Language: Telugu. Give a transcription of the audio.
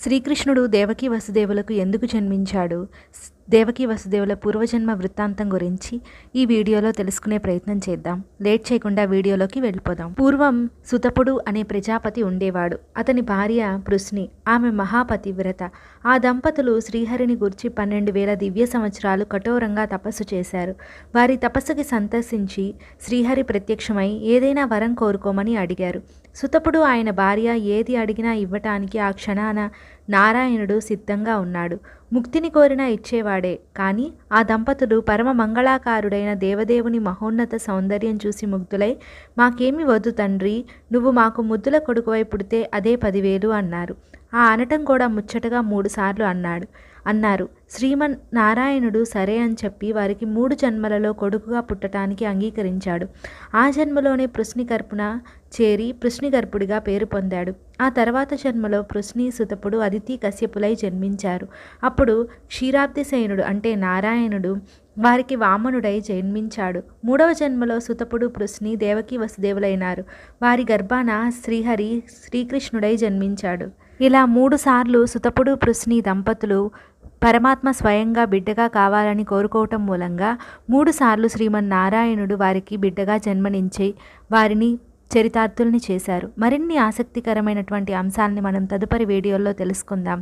శ్రీకృష్ణుడు దేవకీ వసుదేవులకు ఎందుకు జన్మించాడు? దేవకీ వసుదేవుల పూర్వజన్మ వృత్తాంతం గురించి ఈ వీడియోలో తెలుసుకునే ప్రయత్నం చేద్దాం. లేట్ చేయకుండా వీడియోలోకి వెళ్ళిపోదాం. పూర్వం సుతపుడు అనే ప్రజాపతి ఉండేవాడు. అతని భార్య పృష్ణి ఆమె మహాపతివ్రత. ఆ దంపతులు శ్రీహరిని గురించి పన్నెండు వేల దివ్య సంవత్సరాలు కఠోరంగా తపస్సు చేశారు. వారి తపస్సుకి సంతసించి శ్రీహరి ప్రత్యక్షమై ఏదైనా వరం కోరుకోమని అడిగారు. సుతపుడు ఆయన భార్య ఏది అడిగినా ఇవ్వటానికి ఆ క్షణాన నారాయణుడు సిద్ధంగా ఉన్నాడు. ముక్తిని కోరినా ఇచ్చేవాడే. కానీ ఆ దంపతులు పరమ మంగళాకారుడైన దేవదేవుని మహోన్నత సౌందర్యం చూసి ముగ్ధులై మాకేమి వద్దు తండ్రి నువ్వు మాకు ముద్దుల కొడుకువై పుడితే అదే పదివేలు అన్నారు. ఆ అనటం కూడా ముచ్చటగా మూడుసార్లు అన్నాడు. అన్నారు. శ్రీమన్ నారాయణుడు సరే అని చెప్పి వారికి మూడు జన్మలలో కొడుకుగా పుట్టడానికి అంగీకరించాడు. ఆ జన్మలోనే పృశ్నిగర్పున చేరి పృష్ణిగర్పుడిగా పేరు పొందాడు. ఆ తర్వాత జన్మలో పృష్ణి సుతపుడు అదితి కశ్యపులై జన్మించారు. అప్పుడు క్షీరాబ్దిసేనుడు అంటే నారాయణుడు వారికి వామనుడై జన్మించాడు. మూడవ జన్మలో సుతపుడు పృష్ణి దేవకి వసుదేవులైనారు. వారి గర్భాన శ్రీహరి శ్రీకృష్ణుడై జన్మించాడు. ఇలా మూడుసార్లు సుతపుడు పృష్ణి దంపతులు పరమాత్మ స్వయంగా బిడ్డగా కావాలని కోరుకోవటం మూలంగా మూడుసార్లు శ్రీమన్నారాయణుడు వారికి బిడ్డగా జన్మనించి వారిని చరితార్థుల్ని చేశారు. మరిన్ని ఆసక్తికరమైనటువంటి అంశాలని మనం తదుపరి వీడియోల్లో తెలుసుకుందాం.